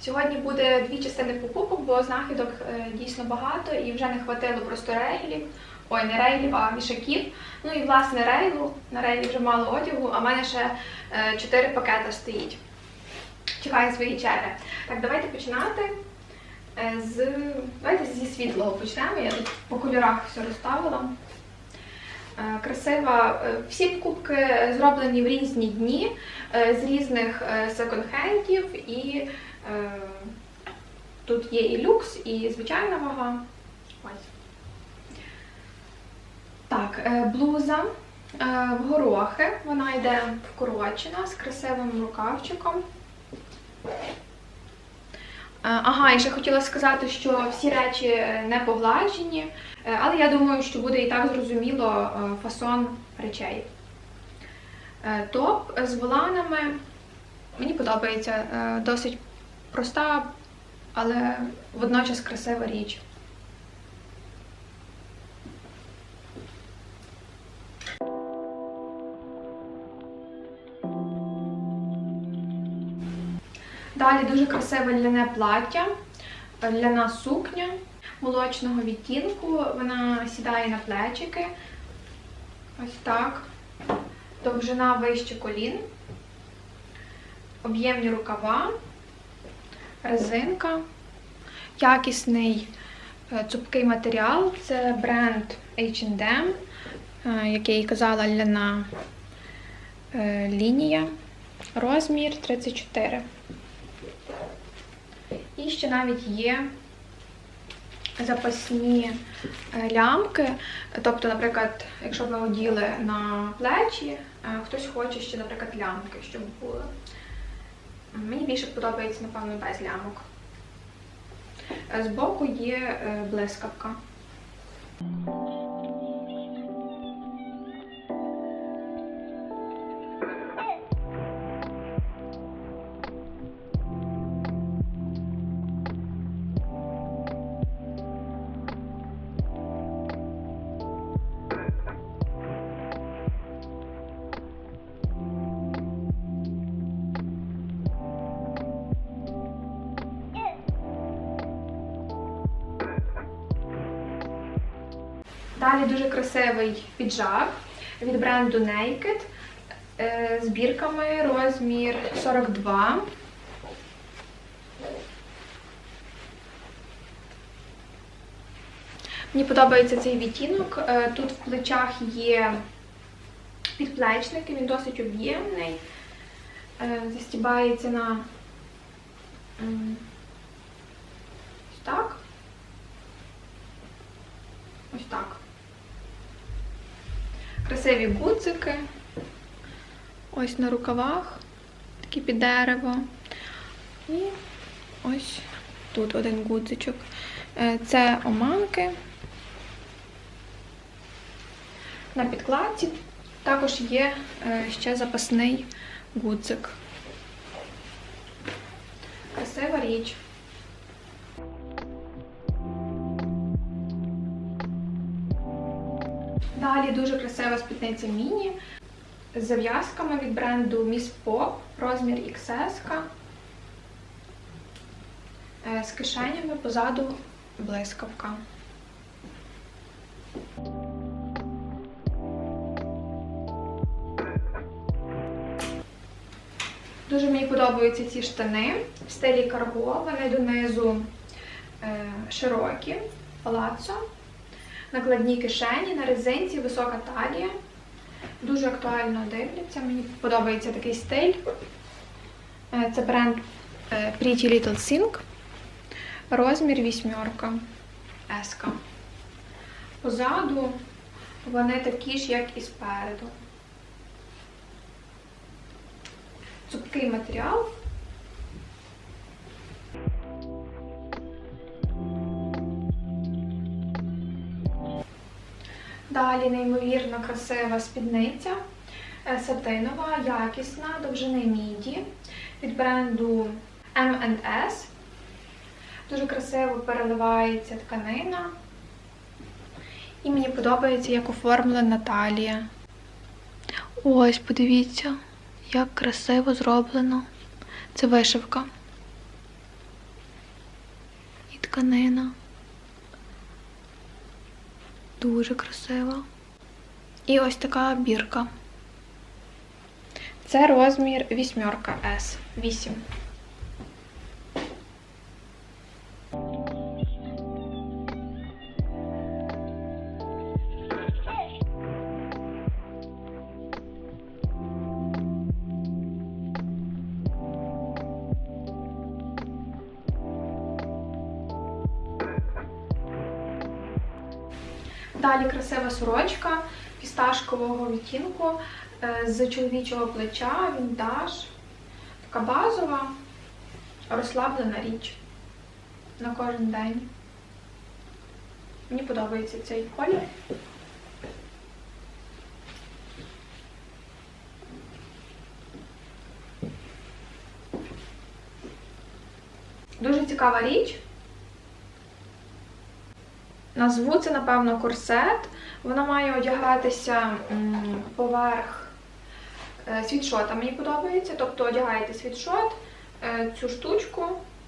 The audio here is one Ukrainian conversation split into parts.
Сьогодні буде дві частини покупок, бо знахідок е, дійсно багато і вже не хватило просто рейлів. Ой, не рейлів, а вішаків. Ну і власне рейлу. На рейлі вже мало одягу, а в мене ще е, чотири пакета стоїть. Чекаю свої черги. Так, давайте починати. Е, З давайте зі світлого почнемо. Я тут по кольорах все розставила. Красива. Всі покупки зроблені в різні дні з різних секонд-хендів і тут є і люкс, і звичайна вага. Ось. Так, е, блуза е, в горохи. Вона йде вкорочена з красивим рукавчиком. Е, Ага, і ще хотіла сказати, що всі речі е, не погладжені, е, але я думаю, що буде і так зрозуміло е, фасон речей. Е, Топ з воланами. Мені подобається е, досить проста, але водночас красива річ. Далі дуже красиве ляне плаття, ляна сукня молочного відтінку. Вона сідає на плечики. Ось так. Довжина вище колін. Об'ємні рукава, резинка, якісний е, цупкий матеріал. Це бренд H&M, е, який казала ляна е, лінія. Розмір 34. І ще навіть є запасні лямки. Тобто, наприклад, якщо ви оділи на плечі, хтось хоче ще, наприклад, лямки, щоб були. Мені більше подобається, напевно, без лямок. Е, Збоку є е, блискавка. Далі дуже красивий піджак від бренду Naked е, з бірками розмір 42. Мені подобається цей відтінок. Е, Тут в плечах є підплечники, він досить об'ємний. Е, Застібається на ось так. Ось так. Красиві гудзики. Ось на рукавах, такі під дерево. І ось тут один гудзичок. Е, Це оманки. На підкладці також є е, ще запасний гудзик. Красива річ. Далі дуже красива спідниця міні з зав'язками від бренду Miss Pop, розмір XS. Е, З кишенями позаду блискавка. Дуже мені подобаються ці штани в стилі карго. Вони донизу е, широкі, палацо накладні кишені, на резинці, висока талія. Дуже актуально дивляться. Мені подобається такий стиль. Е, Це бренд е, Pretty Little Thing. Розмір вісьмерка. Еска. Позаду вони такі ж, як і спереду. Цупкий матеріал. Далі неймовірно красива спідниця, е, сатинова, якісна, довжини міді від бренду M&S. Дуже красиво переливається тканина. І мені подобається, як оформлена талія. Ось, подивіться, як красиво зроблено. Це вишивка. І тканина. Дуже красива. І ось така бірка. Це розмір вісьмерка S. 8. Сорочка фісташкового відтінку е, з чоловічого плеча, вінтаж. Така базова, розслаблена річ на кожен день. Мені подобається цей колір. Дуже цікава річ. Назву це, напевно, корсет. Вона має одягатися поверх е, світшота. Мені подобається. Тобто одягаєте світшот, е, цю штучку,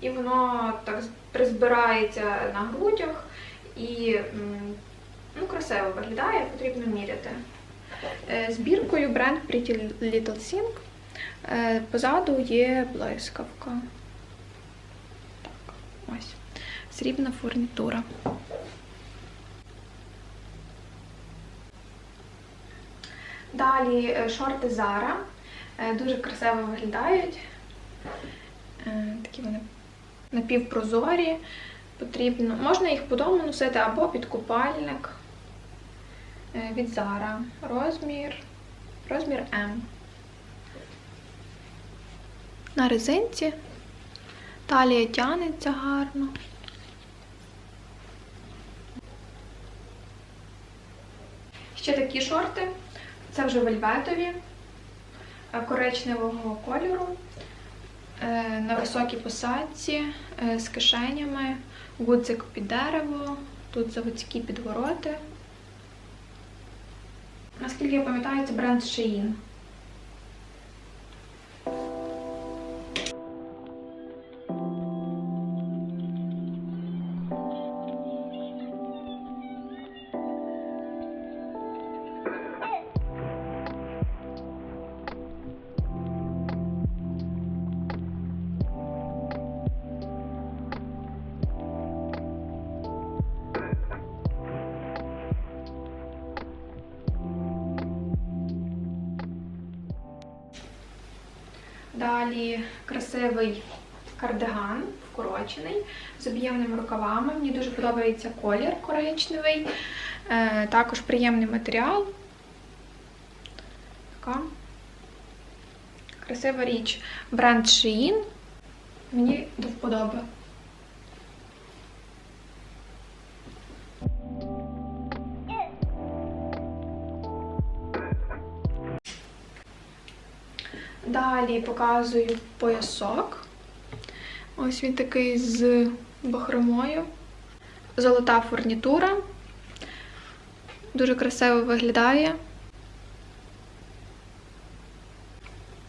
і воно так призбирається на грудях і ну, красиво виглядає, потрібно міряти. Е, Збіркою бренд Pretty Little Thing. Е, Позаду є блискавка. Так, ось. Срібна фурнітура. Далі е, шорти Zara. Е, Дуже красиво виглядають. Е, Такі вони напівпрозорі. Потрібно. Можна їх по дому носити або під купальник від Zara. Розмір. Розмір М. На резинці. Талія тянеться гарно. Ще такі шорти. Це вже вельветові е, коричневого кольору, е, на високій посадці е, з кишенями, гудзик під дерево, тут заводські підвороти. Наскільки я пам'ятаю, це бренд Shein. Далі красивий кардиган вкорочений з об'ємними рукавами. Мені дуже подобається колір коричневий. Е, також приємний матеріал. Така красива річ. Бренд Shein. Мені до вподоби. Далі показую поясок. Ось він такий з бахромою. Золота фурнітура. Дуже красиво виглядає.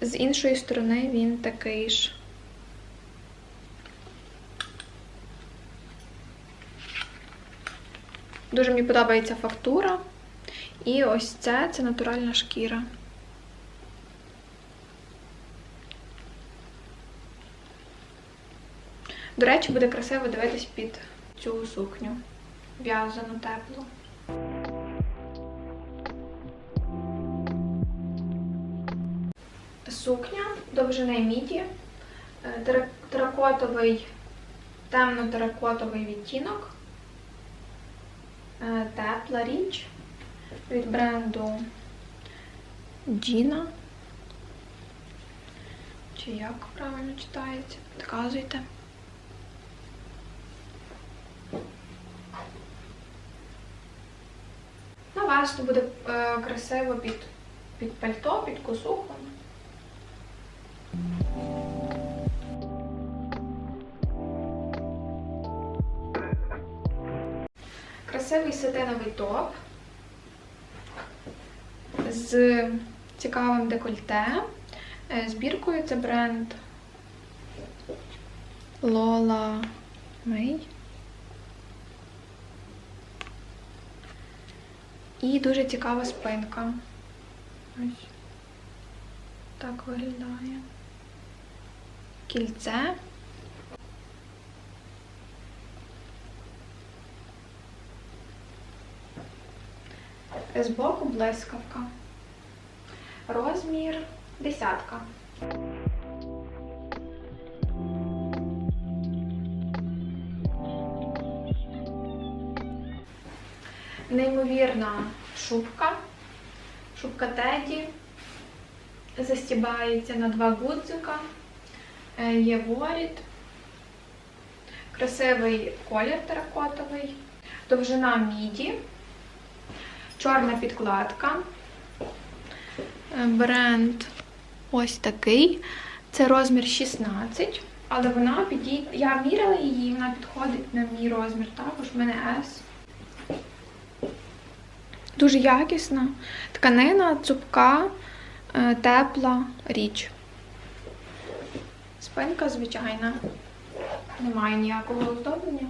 З іншої сторони він такий ж. Дуже мені подобається фактура. І ось це це натуральна шкіра. До речі, буде красиво дивитись під цю сукню. В'язану теплу. Сукня довжини міді, е, теракотовий, темно-теракотовий відтінок. Е, Тепла річ від бренду Gina. Чи як правильно читається? Підказуйте. Вас буде е, красиво під, під пальто, під косуху. Красивий сатиновий топ з цікавим декольте. Е, Збіркою це бренд Lola May. І дуже цікава спинка. Ось так виглядає. Кільце. Збоку блискавка. Розмір десятка. Неймовірна шубка. Шубка Теді. Застібається на два гудзика. Е, Є воріт. Красивий колір теракотовий. Довжина міді. Чорна підкладка. Е, Бренд ось такий. Це розмір 16, але вона підійде. Я міряла її, вона підходить на мій розмір також, в мене S. Дуже якісна. Тканина, цупка, е, тепла річ. Спинка звичайна. Немає ніякого оздоблення.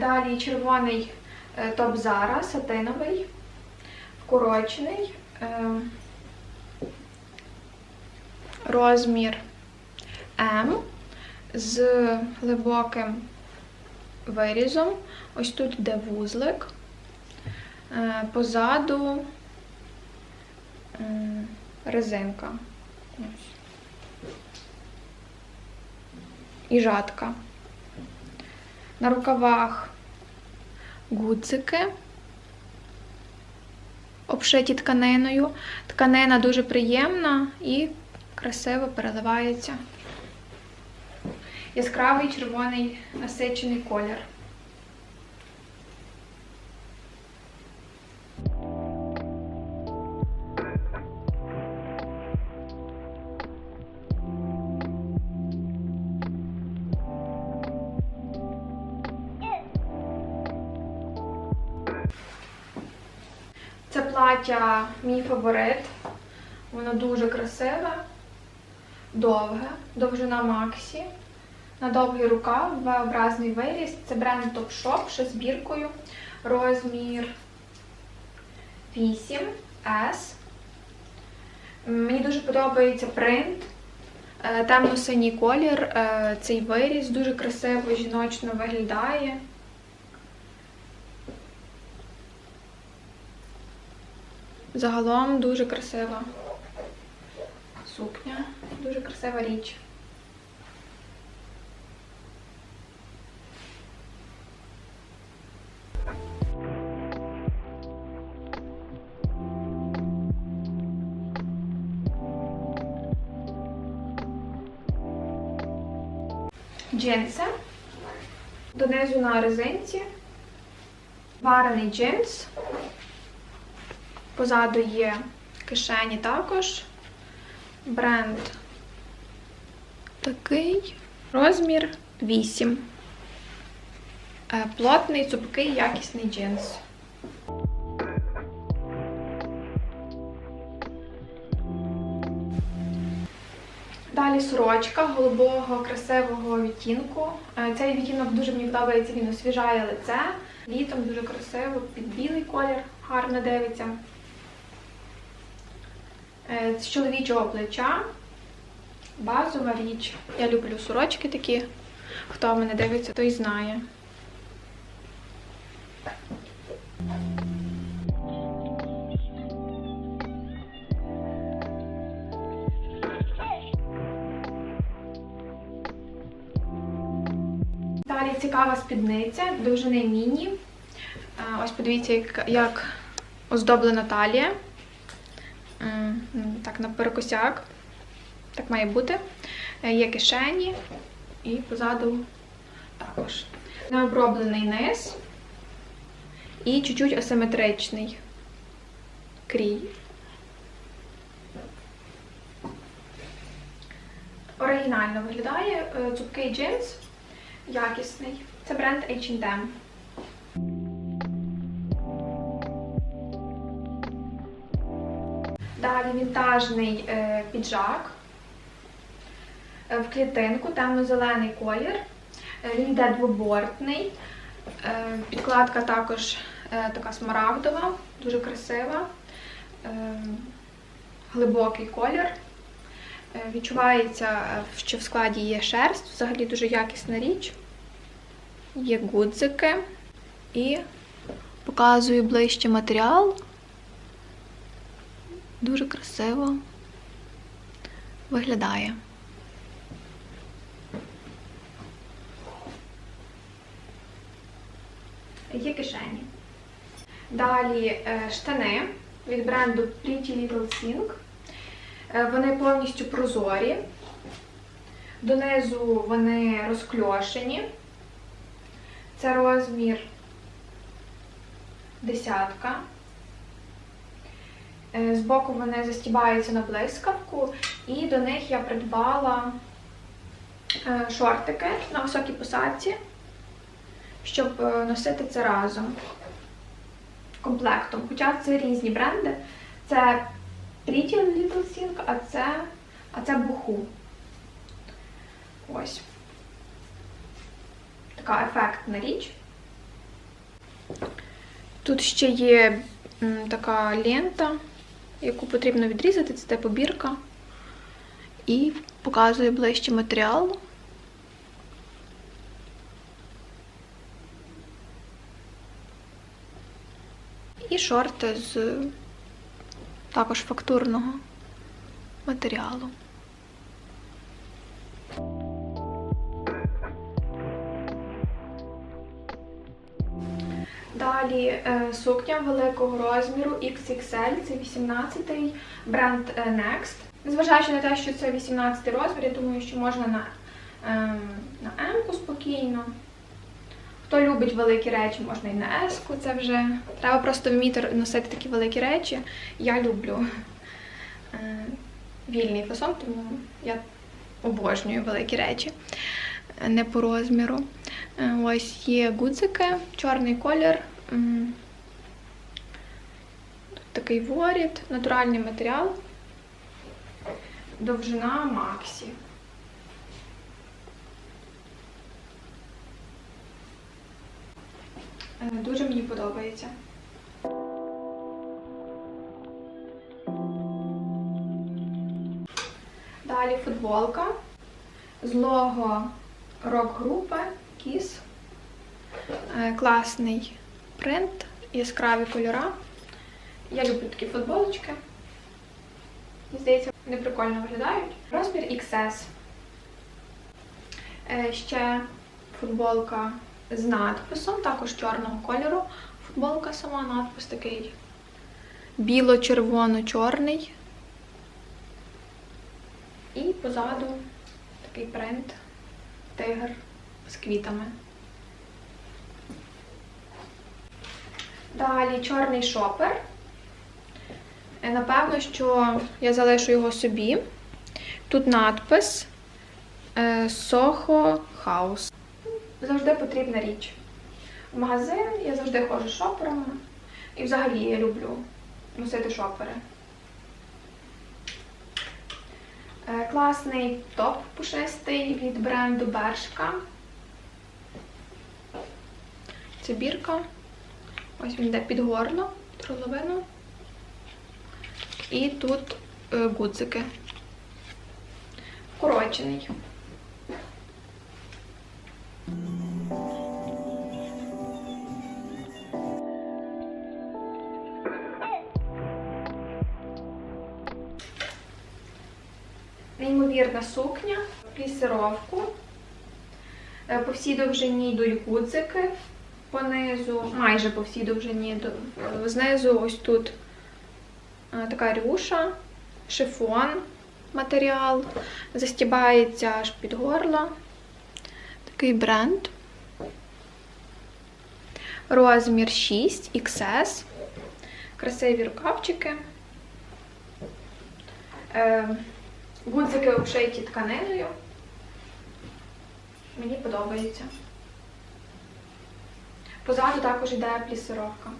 Далі червоний е, топ Зара, сатиновий, вкорочений. е, Розмір М з глибоким вирізом. Ось тут йде вузлик. Е, Позаду резинка. І жатка. На рукавах гудзики, обшиті тканиною. Тканина дуже приємна і красиво переливається. Яскравий червоний насичений колір. Плаття мій фаворит. Воно дуже красиве, довге, довжина Максі. На довгий рукав, V-образний виріз. Це бренд Topshop, ще з біркою. Розмір 8 S. Мені дуже подобається принт. Е, Темно-синій колір. Е, Цей виріз дуже красиво жіночно виглядає. Загалом дуже красива сукня, дуже красива річ. Джинси. Донизу на резинці. Варений джинс. Позаду є кишені також. Бренд такий. Розмір 8. Е, Плотний, цупкий, якісний джинс. Далі сорочка голубого красивого відтінку. Е, Цей відтінок дуже мені подобається, він освіжає лице. Літом дуже красиво, під білий колір гарно дивиться. Е, З чоловічого плеча. Базова річ. Я люблю сорочки такі. Хто мене дивиться, той знає. Далі цікава спідниця, довжини міні. Е, Ось подивіться, як, як оздоблена талія. М, м, Так, на перекосяк. Так має бути. Е, Є кишені і позаду також. Необроблений низ і чуть-чуть асиметричний крій. Оригінально виглядає е, цупкий джинс, якісний. Це бренд H&M. Далі вінтажний е, піджак е, в клітинку, темно-зелений колір. Е, Він йде двобортний. Підкладка також така смарагдова, дуже красива. Глибокий колір. Відчувається, що в складі є шерсть, взагалі дуже якісна річ. Є гудзики. І показую ближче матеріал. Дуже красиво виглядає. Є кишені. Далі е, штани від бренду Pretty Little Thing. Е, Вони повністю прозорі. Донизу вони розкльошені. Це розмір десятка. Е, Збоку вони застібаються на блискавку, і до них я придбала е, шортики на високій посадці, щоб е, носити це разом комплектом. Хоча це різні бренди. Це Pretty Little Thing, а це, а це Буху. Ось. Така ефектна річ. Тут ще є така лента, яку потрібно відрізати, це побірка. І показує ближче матеріал. І шорти з також фактурного матеріалу. Сукня великого розміру XXL, це 18-й бренд е, Next. Незважаючи на те, що це 18-й розмір, я думаю, що можна на, ем, на М-ку спокійно. Хто любить великі речі, можна і на S-ку. Це вже треба просто вміти носити такі великі речі. Я люблю е, вільний фасон, тому я обожнюю великі речі, е, не по розміру. Е, Ось є гудзики, чорний колір. Тут такий воріт, натуральний матеріал. Довжина Максі. Е, Дуже мені подобається. Далі футболка з лого рок-групи Kiss. Е, Класний принт, яскраві кольора. Я люблю такі футболочки. Мені здається, вони прикольно виглядають. Розмір XS. Е, Ще футболка з надписом, також чорного кольору. Футболка сама, надпис такий біло-червоно-чорний. І позаду такий принт тигр з квітами. Далі чорний шопер. Е, Напевно, що я залишу його собі. Тут надпис е, Soho House. Завжди потрібна річ. В магазин я завжди ходжу шоперами. І взагалі я люблю носити шопери. Е, Класний топ пушистий від бренду Бершка. Це бірка. Ось він йде під горло, під горловину. І тут е, гудзики. Корочений. Неймовірна сукня, плісировку. Е, По всій довжині йдуть гудзики. Понизу, майже по всій довжині. Знизу ось тут е, така рюша, шифон, матеріал, застібається аж під горло. Такий бренд. Розмір 6 XS. Красиві рукавчики. Е, гудзики обшиті тканиною. Мені подобається. Позаду також йде плісировка.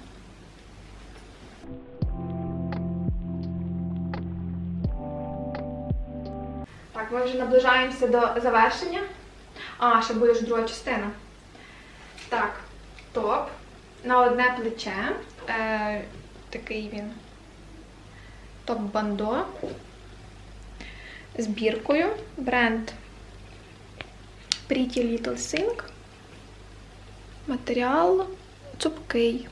Так, ми вже наближаємося до завершення. А, ще буде ж друга частина. Так, топ. На одне плече. Е, такий він. Топ-бандо. З біркою. Бренд Pretty Little Thing. Матеріал цупкий.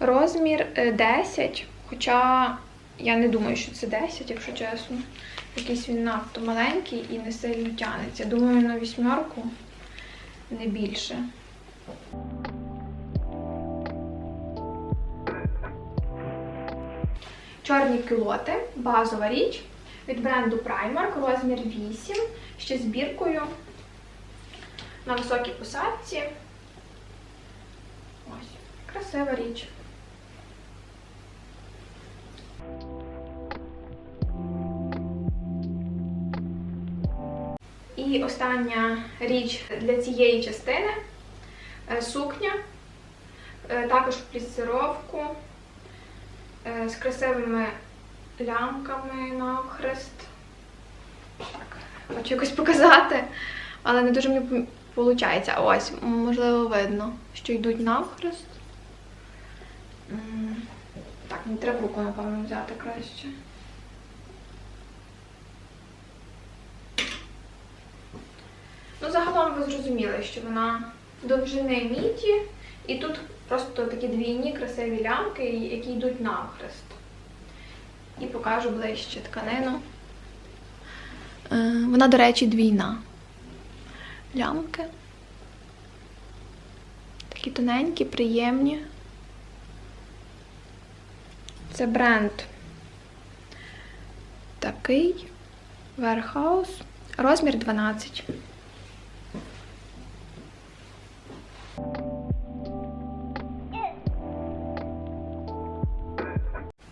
Розмір е, 10, хоча я не думаю, що це 10, якщо чесно. Якийсь він надто маленький і не сильно тягнеться. Думаю, на вісьмерку не більше. Чорні кюлоти, базова річ від бренду Primark, розмір 8, ще з біркою на високій посадці. Ось, красива річ. І остання річ для цієї частини е, сукня, е, також в плісировку е, з красивими лямками навхрест. Так, хочу якось показати, але не дуже мені виходить. Ось, можливо, видно, що йдуть навхрест. Так, не треба руку, напевно, взяти краще. Ну, загалом ви зрозуміли, що вона довжини міді, і тут просто такі двійні красиві лямки, які йдуть навхрест. І покажу ближче тканину. Е, Вона, до речі, двійна. Лямки. Такі тоненькі, приємні. Це бренд такий. Warehouse. Розмір 12.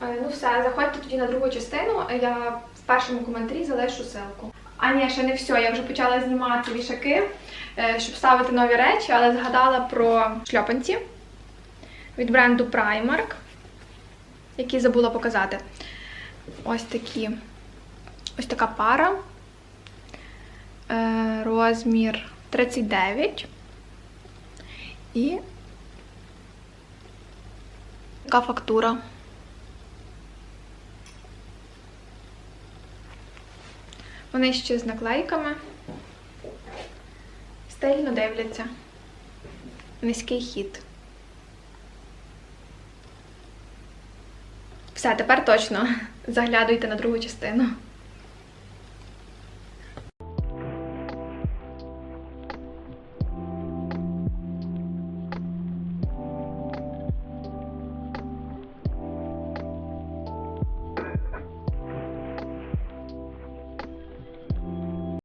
Е, Ну все, заходьте тоді на другу частину. Я в першому коментарі залишу ссылку. А ні, ще не все. Я вже почала знімати вішаки, е, щоб ставити нові речі, але згадала про шльопанці від бренду Primark, які забула показати. Ось такі. Ось така пара. Е, Розмір 39. І така фактура. Вони ще з наклейками. Стильно дивляться. Низький хід. Все, тепер точно заглядуйте на другу частину.